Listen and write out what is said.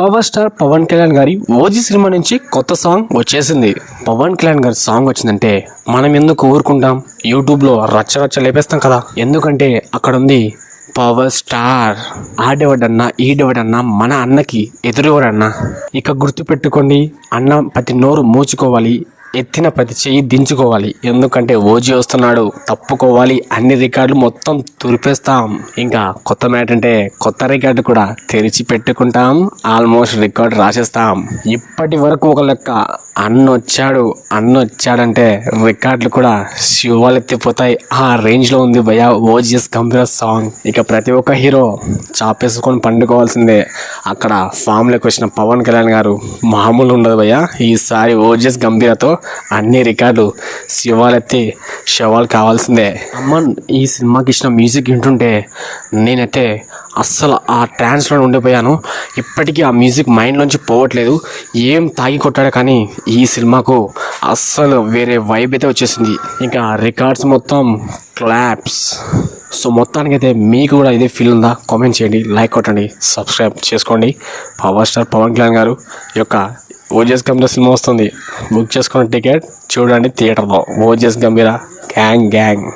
Power star Pawan Kalyan గారి OG cinema నుంచి కొత్త సాంగ్ వచ్చేసింది. పవన్ కళ్యాణ్ గారి సాంగ్ వచ్చిందంటే మనం ఎందుకు ఊరుకుంటాం? యూట్యూబ్లో రచ్చ రచ్చ లేపేస్తాం కదా. ఎందుకంటే అక్కడ ఉంది పవర్ స్టార్. ఆడేవాడన్నా ఈడేవాడన్నా మన అన్నకి ఎదురేవాడన్నా ఇక గుర్తుపెట్టుకోండి అన్న ప్రతి నోరు మూచుకోవాలి. ఎత్తిన ప్రతి చెయ్యి దించుకోవాలి. ఎందుకంటే ఓజీ వస్తున్నాడు. తప్పుకోవాలి. అన్ని రికార్డులు మొత్తం తురిపేస్తాం ఇంకా కొత్త మ్యాట్ అంటే కొత్త రికార్డు కూడా తెరిచి పెట్టుకుంటాం. ఆల్మోస్ట్ రికార్డు రాసేస్తాం. ఇప్పటి వరకు ఒక లెక్క అన్న వచ్చాడు అన్న వచ్చాడంటే రికార్డులు కూడా శివాలెత్తిపోతాయి. ఆ రేంజ్లో ఉంది భయ ఓజీఎస్ కంపెనీ సాంగ్. ఇక ప్రతి ఒక్క హీరో చాపేసుకొని పండుకోవాల్సిందే. అక్కడ ఫామ్లోకి వచ్చిన పవన్ కళ్యాణ్ గారు మామూలు ఉండదు భయ ఈసారి ఓజీఎస్ గంభీరతో అన్ని రికార్డు శివాలైతే శవాలు కావాల్సిందే. అమ్మ ఈ సినిమాకి ఇచ్చిన మ్యూజిక్ వింటుంటే నేనైతే అస్సలు ఆ ట్రాన్స్లో ఉండిపోయాను. ఇప్పటికీ ఆ మ్యూజిక్ మైండ్లోంచి పోవట్లేదు. ఏం తాగి కొట్టాడు కానీ ఈ సినిమాకు అస్సలు వేరే వైబ్ అయితే వచ్చేసింది. ఇంకా రికార్డ్స్ మొత్తం క్లాప్స్ సో మొత్తానికైతే మీకు కూడా ఇదే ఫీల్ ఉందా? కామెంట్ చేయండి లైక్ కొట్టండి సబ్స్క్రైబ్ చేసుకోండి. పవర్ స్టార్ పవన్ కళ్యాణ్ గారు ఈ యొక్క ఓజిఎస్ గంభీర సినిమా వస్తుంది. బుక్ చేసుకున్న టికెట్ చూడండి థియేటర్లో. ఓజిఎస్ గంభీర గ్యాంగ్ గ్యాంగ్.